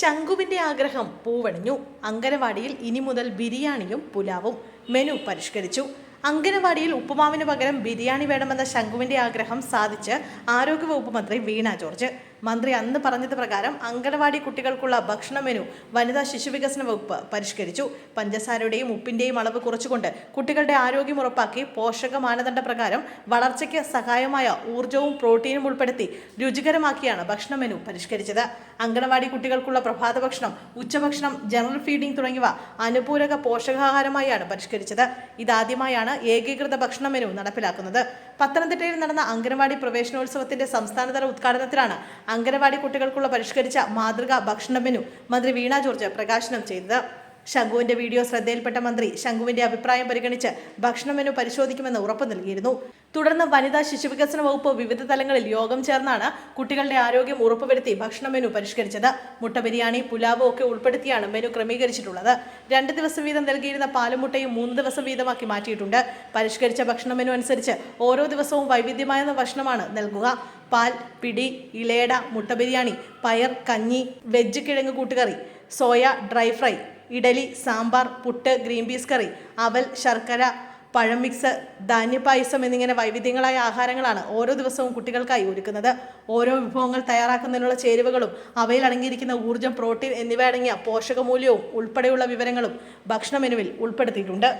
ശംഖുവിന്റെ ആഗ്രഹം പൂവണിഞ്ഞു. അങ്കനവാടിയിൽ ഇനി മുതൽ ബിരിയാണിയും പുലാവും. മെനു പരിഷ്കരിച്ചു. അങ്കനവാടിയിൽ ഉപ്പുമാവിന് പകരം ബിരിയാണി വേണമെന്ന ശങ്കുവിന്റെ ആഗ്രഹം സാധിച്ച് ആരോഗ്യവകുപ്പ് മന്ത്രി വീണ ജോർജ്. മന്ത്രി അന്ന് പറഞ്ഞത് പ്രകാരം അങ്കനവാടി കുട്ടികൾക്കുള്ള ഭക്ഷണ മെനു വനിതാ ശിശുവികസന വകുപ്പ് പരിഷ്കരിച്ചു. പഞ്ചസാരയുടെയും ഉപ്പിന്റെയും അളവ് കുറച്ചുകൊണ്ട് കുട്ടികളുടെ ആരോഗ്യം ഉറപ്പാക്കി പോഷക മാനദണ്ഡ പ്രകാരം വളർച്ചയ്ക്ക് സഹായമായ ഊർജവും പ്രോട്ടീനും ഉൾപ്പെടുത്തി രുചികരമാക്കിയാണ് ഭക്ഷണ മെനു പരിഷ്കരിച്ചത്. അങ്കണവാടി കുട്ടികൾക്കുള്ള പ്രഭാത ഭക്ഷണം ഉച്ചഭക്ഷണം ജനറൽ ഫീഡിംഗ് തുടങ്ങിയവ അനുപൂരക പോഷകാഹാരമായാണ് പരിഷ്കരിച്ചത്. ഇതാദ്യമായാണ് ഏകീകൃത ഭക്ഷണ മെനു നടപ്പിലാക്കുന്നത്. പത്തനംതിട്ടയിൽ നടന്ന അങ്കണവാടി പ്രവേശനോത്സവത്തിന്റെ സംസ്ഥാനതല ഉദ്ഘാടനത്തിലാണ് അങ്കനവാടി കുട്ടികൾക്കുള്ള പരിഷ്കരിച്ച മാതൃകാ ഭക്ഷണ മെനു മന്ത്രി വീണ ജോർജ് പ്രകാശനം ചെയ്തത്. ശംഖുവിന്റെ വീഡിയോ ശ്രദ്ധയിൽപ്പെട്ട മന്ത്രി ശംഖുവിന്റെ അഭിപ്രായം പരിഗണിച്ച് ഭക്ഷണ മെനു പരിശോധിക്കുമെന്ന് ഉറപ്പു നൽകിയിരുന്നു. തുടർന്ന് വനിതാ ശിശുവികസന വകുപ്പ് വിവിധ തലങ്ങളിൽ യോഗം ചേർന്നാണ് കുട്ടികളുടെ ആരോഗ്യം ഉറപ്പുവരുത്തി ഭക്ഷണ മെനു പരിഷ്കരിച്ചത്. മുട്ട ബിരിയാണി പുലാവ് ഒക്കെ ഉൾപ്പെടുത്തിയാണ് മെനു ക്രമീകരിച്ചിട്ടുള്ളത്. രണ്ട് ദിവസം വീതം നൽകിയിരുന്ന പാലുമുട്ടയും മൂന്ന് ദിവസം വീതമാക്കി മാറ്റിയിട്ടുണ്ട്. പരിഷ്കരിച്ച ഭക്ഷണ മെനു അനുസരിച്ച് ഓരോ ദിവസവും വൈവിധ്യമായ ഭക്ഷണമാണ് നൽകുക. പാൽ പിടി ഇളയട മുട്ട ബിരിയാണി പയർ കഞ്ഞി വെജ് കിഴങ്ങ് കൂട്ടുകറി soya dry fry idli sambar puttu green peas കറി അവൽ ശർക്കര പഴം മിക്സ് ധാന്യപായസം എന്നിങ്ങനെ വൈവിധ്യങ്ങളായ ആഹാരങ്ങളാണ് ഓരോ ദിവസവും കുട്ടികൾക്കായി ഒരുക്കുന്നത്. ഓരോ വിഭവങ്ങൾ തയ്യാറാക്കുന്നതിനുള്ള ചേരുവകളും അവയിൽ അടങ്ങിയിരിക്കുന്ന ഊർജം പ്രോട്ടീൻ എന്നിവ അടങ്ങിയ പോഷകമൂല്യവും ഉൾപ്പെടെയുള്ള വിവരങ്ങളും ഭക്ഷണ മെനുവിൽ ഉൾപ്പെടുത്തിയിട്ടുണ്ട്.